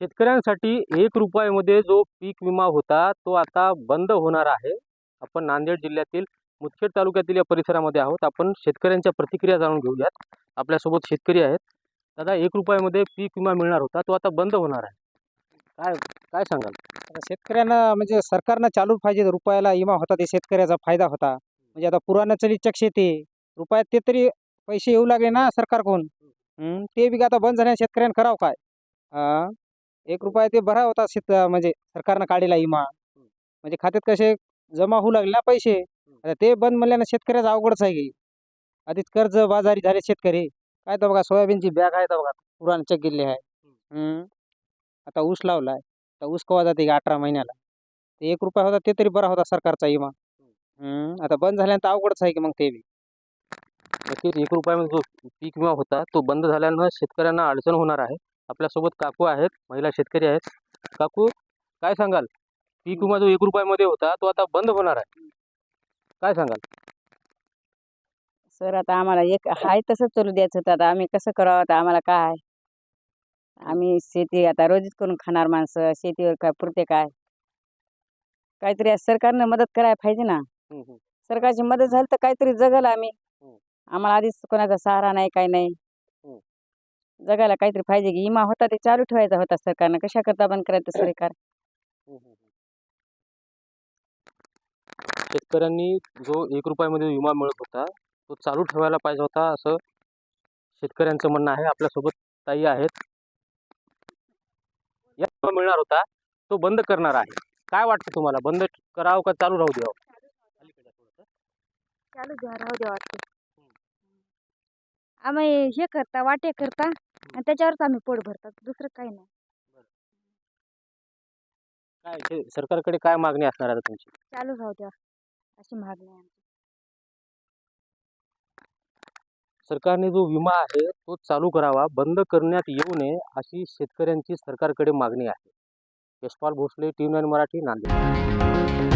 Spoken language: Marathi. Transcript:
शेतकऱ्यांसाठी एक रुपयामध्ये जो पीक विमा होता तो आता बंद होणार आहे. आपण नांदेड जिल्ह्यातील मुदखेड तालुक्यातील या परिसरामध्ये आहोत. आपण शेतकऱ्यांच्या प्रतिक्रिया जाणून घेऊयात. आपल्यासोबत शेतकरी आहेत. दादा एक रुपयामध्ये पीक विमा मिळणार होता तो आता बंद होणार आहे. काय काय सांगाल? शेतकऱ्यांना म्हणजे सरकारनं चालू पाहिजे रुपयाला विमा होता ते शेतकऱ्याचा फायदा होता. म्हणजे आता पुराणं चलित शेती रुपयात ते तरी पैसे येऊ लागले ना सरकारकडून. ते बी आता बंद झाल्या शेतकऱ्यांना करावं काय? एक रुपया ते भरा होता शेत म्हणजे सरकारनं काढलेला विमा. म्हणजे खात्यात कसे जमा होऊ लागले ना पैसे आता ते बंद म्हणल्यानं शेतकऱ्याचा अवघडच आहे की. आधीच कर्ज बाजारी झाले शेतकरी. काय तर बघा सोयाबीनची बॅग आहे तर बघा पुराण चेक गेले आहे. हं. आता ऊस लावलाय. आता ऊस कवा जाते का अठरा महिन्याला? ते एक रुपया होता ते तरी बरा होता सरकारचा विमा. हम्म, आता बंद झाल्यानंतर अवघडच आहे की मग ते बी. नक्कीच एक रुपयामध्ये जो पीक विमा होता तो बंद झाल्यानं शेतकऱ्यांना अडचण होणार आहे. आपल्यासोबत काकू आहेत महिला शेतकरी आहेत. काकू काय सांगाल? पीक विमा जो एक रुपयामध्ये होता तो आता बंद होणार आहे. काय सांगाल? सर आता आम्हाला एक हाय तसं चालू द्यायचं होतं. आता आम्ही कसं करावं? आता आम्हाला काय? आम्ही शेती आता रोजीच करून खाणार माणसं. शेतीवर काय पुरते काय? काहीतरी आज सरकारनं मदत करायला पाहिजे ना. सरकारची मदत झाली तर काहीतरी जगल आम्ही. आम्हाला आधीच कोणाचा सहारा नाही काही नाही. जगायला काहीतरी पाहिजे की विमा होता ते चालू ठेवायचा होता सरकारनं. कशा करता बंद करायचं सरकार? शेतकऱ्यांनी जो एक रुपयामध्ये विमा मिळत होता तो चालू ठेवायला पाहिजे होता असं शेतकऱ्यांचं म्हणणं आहे. आपल्यासोबत ताई आहेत. या विमा मिळणार होता तो बंद करणार आहे. काय वाटतं तुम्हाला? बंद करावं का चालू राहू द्यावं? चालू द्या राहू द्या वाटते. आम्ही हे करता वाटे करता. आणि त्याच्यावरच आम्ही पोट भरतात दुसरं काही नाही. काय हे सरकारकडे काय मागणी असणार आहे आता तुमची? चालू राहू द्या अशी मागणी आहे आमची. सरकारने जो विमा आहे तो चालू करावा बंद करण्यात येऊ नये अशी शेतकऱ्यांची सरकारकडे मागणी आहे. Yashpal Bhosale T nine Marathi Nanded.